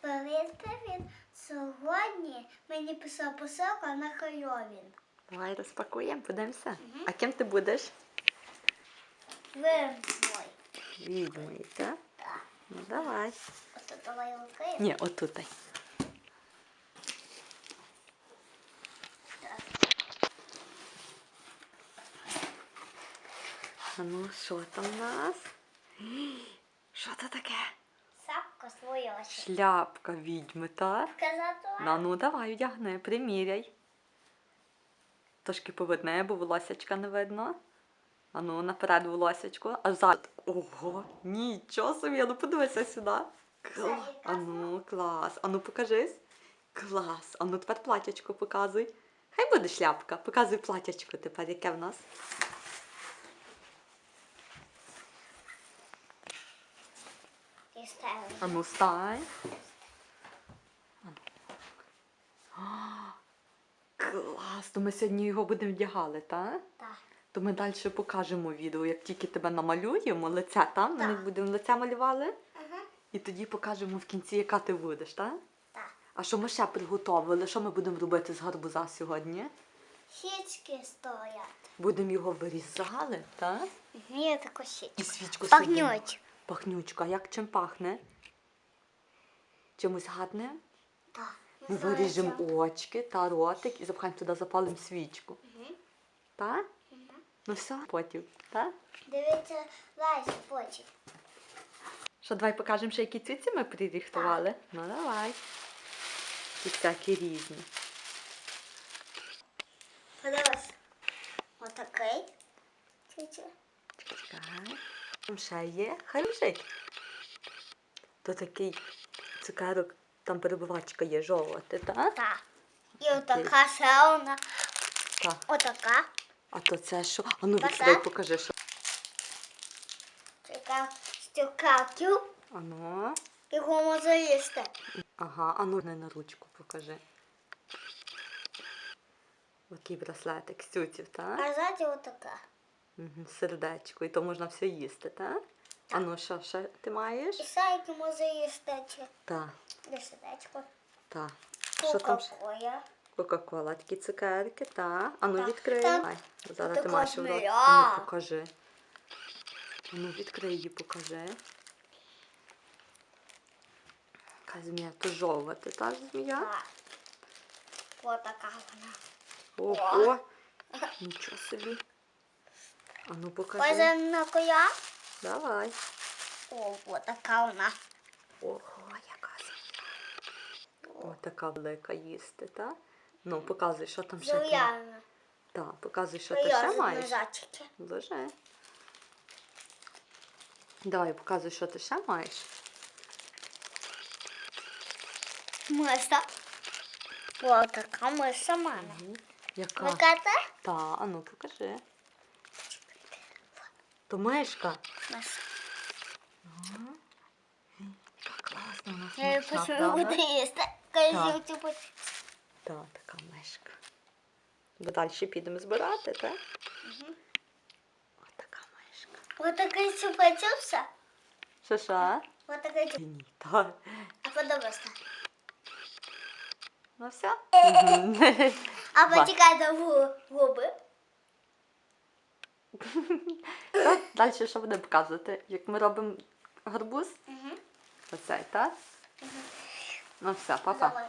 Привіт, привіт. Сьогодні мені писала посилка на Хеллоуін. Давай розпакуємо, подивимося. А ким ти будеш? Вимой. Відьмою, так? Так. Ну давай. Ото давай лукаємо. Ні, отут. А ну, що там у нас? Що це таке? Свою очі. Шляпка відьми, так? На, ну давай, одягни, приміряй. Трошки повидне, бо волосячка не видно. А ну, наперед волосячку. А зад. Ого, нічого собі, ну подивися сюди. Кла... А ну, клас. А ну покажись. Клас. А ну тепер платячко показуй. Хай буде шляпка. Показуй платячко тепер, яке в нас. І. А ну стань. А ну. Клас, то ми сьогодні його будемо вдягали, так? Так. То ми далі покажемо відео, як тільки тебе намалюємо, лице там, ми Так. будемо лице малювали. Ага. І тоді покажемо в кінці, яка ти будеш, так? Так. А що ми ще приготовили? Що ми будемо робити з гарбуза сьогодні? Щічки стоять. Будемо його вирізали, так? Є таку щічку. І свічку собі. Пахнючка. Як чим пахне? Чимось гарним? Так. Ми виріжемо очки та ротик і запхаємо туди, запалимо свічку. Мгм. Так? Ну все, потім, так? Дивіться, далі потім. Що, давай покажемо, ще які цвіті ми приріхтували? Ну давай. І всякі різні. Подивись. Отакий. Чуть-чуть. Ще є. Хай. То такий цукерок, там перебувачка є жовта, так? Так. І отака ще одна. Так. Отака. А то це що? А ну відкрий, покажи, що. Така стюкаків. А ну. Його можна їсти. Ага, а ну не на ручку покажи. Такий браслетик з цюців, так? А ззаді отака. Угу, сердечко, і то можна все їсти, так? А ну що, ще ти маєш? І сайки можна їсти. Так, Де сердечко. так. Що там? ще? Кока-кола. Кока-кола, такі цукерки, так. А ну Так, відкрий. так. Ай, зараз Така ти маєш в змія. А ну покажи. А ну відкрий її, покажи. Яка змія, то жова, ти та ж змія? Так. Отака вона. Ого! Нічого собі. А ну покажи. На коя. Давай. О, отака вона. Ого, яка. О, така велика їсти, так? Ну, показуй, що там ще. ти- Так, показуй, що ти ще маєш. Лежи. Давай, показуй, що ти ще маєш. Миса. Отака миса мама. Яка? Виката? Та, а ну покажи. То мишка. Миса. Яка класна у нас Я мишка, почну правда? Так. Так, така мишка. Бо далі підемо збирати, так? Ось така мишка. Отакий чупа-чупса. Що що? Отакий чупа. Ні, так. А подивися. Ну все? А Два. почекайте гу- губи. Так, далі що буде показувати? Як ми робимо гарбуз? Угу. Оцей, так? Ну все, папа. Давай.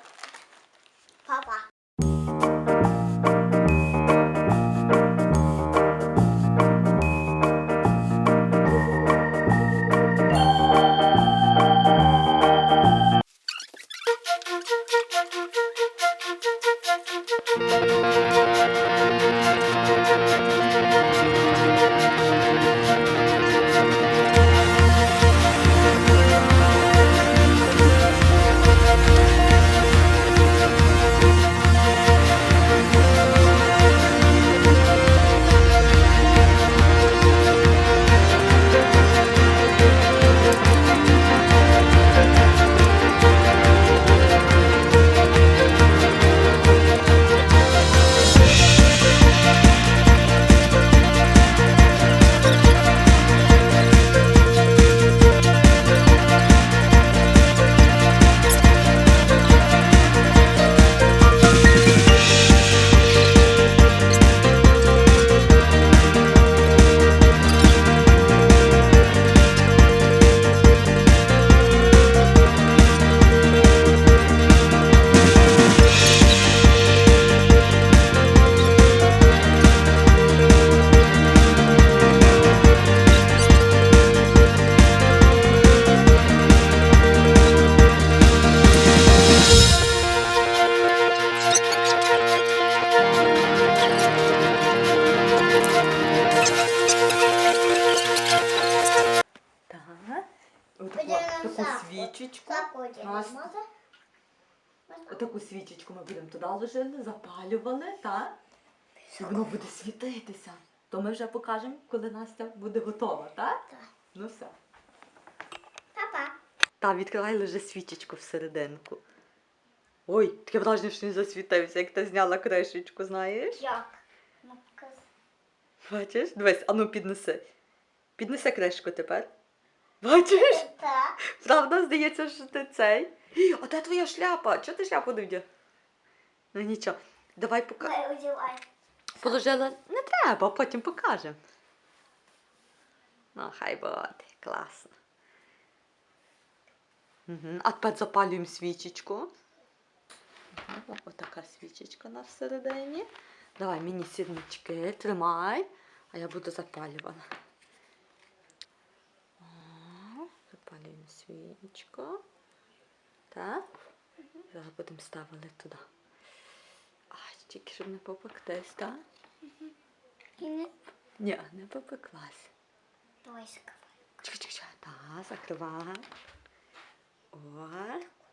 Свічечку. Так от, Таку свічечку ми будемо туди ложили, запалювали, так? І воно буде світитися. То ми вже покажемо, коли Настя буде готова, так? Так. Ну все. Папа. Та, відкривай лише свічечку всерединку. Ой, таке враження, що він засвітився, як ти зняла кришечку, знаєш? Як? Ну. Бачиш? Дивись, ану піднеси. Піднеси кришку тепер. Бачиш? Так. Правда, здається, що ти цей. Ій, А де твоя шляпа? Чого ти шляпу не вдяг? Ну нічого. Давай пока. Дай одягай. Положила. Не треба, потім покажемо. Ну, хай буде. Класно. Угу. А тепер запалюємо свічечку. Угу. Отака свічечка на всередині. Давай мені сірнички, тримай, а я буду запалювати. О, Свічку. Так. Зараз будемо ставити туди. А, тільки щоб не попектись, так? Ні, не попеклась. Давай закривай. Чекай, чекай, чекай. Так, закривай. О.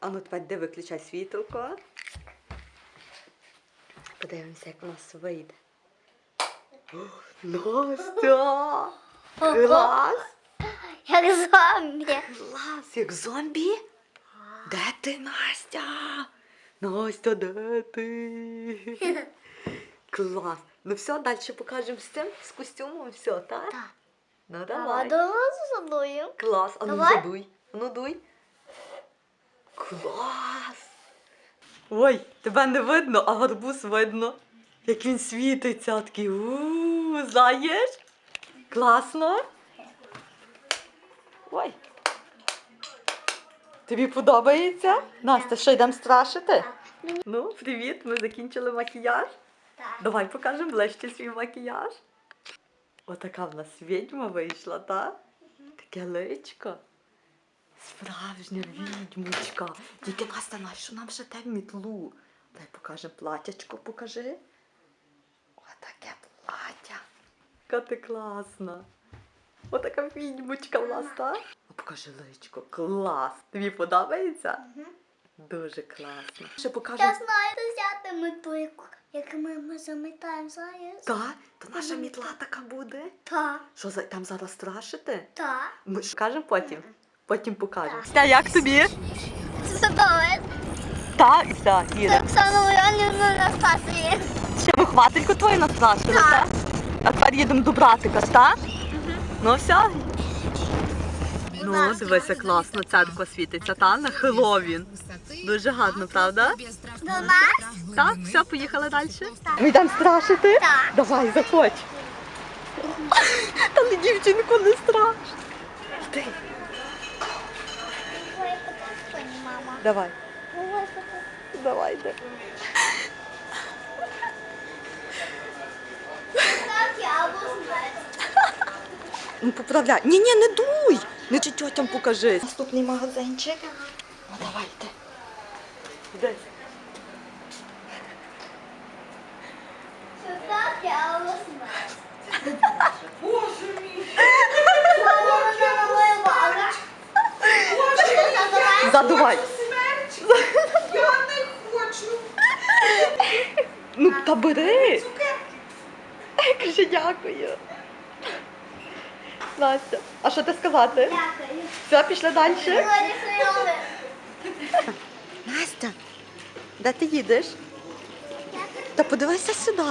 А ну тепер де виключай світлко. Подивимося, як у нас вийде. О, Настя! Клас! Як зомбі. Клас! Як зомбі? Де ти, Настя? Настя, де ти? Клас! Ну все, далі покажемо з цим, з костюмом, все, так? Так. Ну давай. давай за мною. Клас, а ну Давай. задуй. А ну дуй. Клас. Ой, тебе не видно, а гарбуз видно. Як він світиться, такий у знаєш? Класно. Ой. Тобі подобається? Настя, що йдемо страшити? Ну, привіт, ми закінчили макіяж. Так. Давай покажемо ближче свій макіяж. Отака в нас відьма вийшла, так? Таке личко. Справжня відьмочка. Тільки Настя, нащо нам ще те мітлу? Дай покажемо платячко, покажи. Отаке плаття. Яка ти класна. Отака відьмочка в нас, так? Покажи личко. Клас. Тобі подобається? Дуже класно. Ще покажемо. Я знаю, де взяти мету, яку- як ми, ми замітаємо, знаєш? Так, то наша мітла така буде. Так. Що за- там зараз страшити? Так. Ми ж кажемо потім. Потім покажемо. Так. Як тобі? Це добре. Так, все, їде. Оксана Леонівна на спасі. Ще вихвательку твою настрашили, так? А тепер їдемо до братика, так? Ну все. Ну, дивися, класно, церква світиться, та? На Хеллоуін. Дуже гарно, правда? До нас? Так, все, поїхали далі. Ми йдемо страшити? Так. Давай, заходь. Та не дівчинку не страш. Мама. давай, давай, йди. Так, я буду знати. Ну, поправляй. Ні, ні, не дуй. Не чи тьотям покажи. Наступний магазинчик. Ну, давай, йди. Йди. Що так, я буду знати. Боже мій! Задувай. Я не хочу! Ну, та бери. Каже, дякую. Настя, а що ти сказати? Дякую. Все, пішли далі. Настя, де ти їдеш? Та подивися сюди.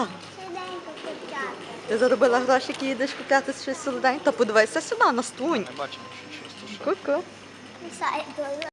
Ти заробила грошики, їдеш купляти щось солоденьке. Та подивися сюди, настунь. Не бачимо, що щось. Ку-ку.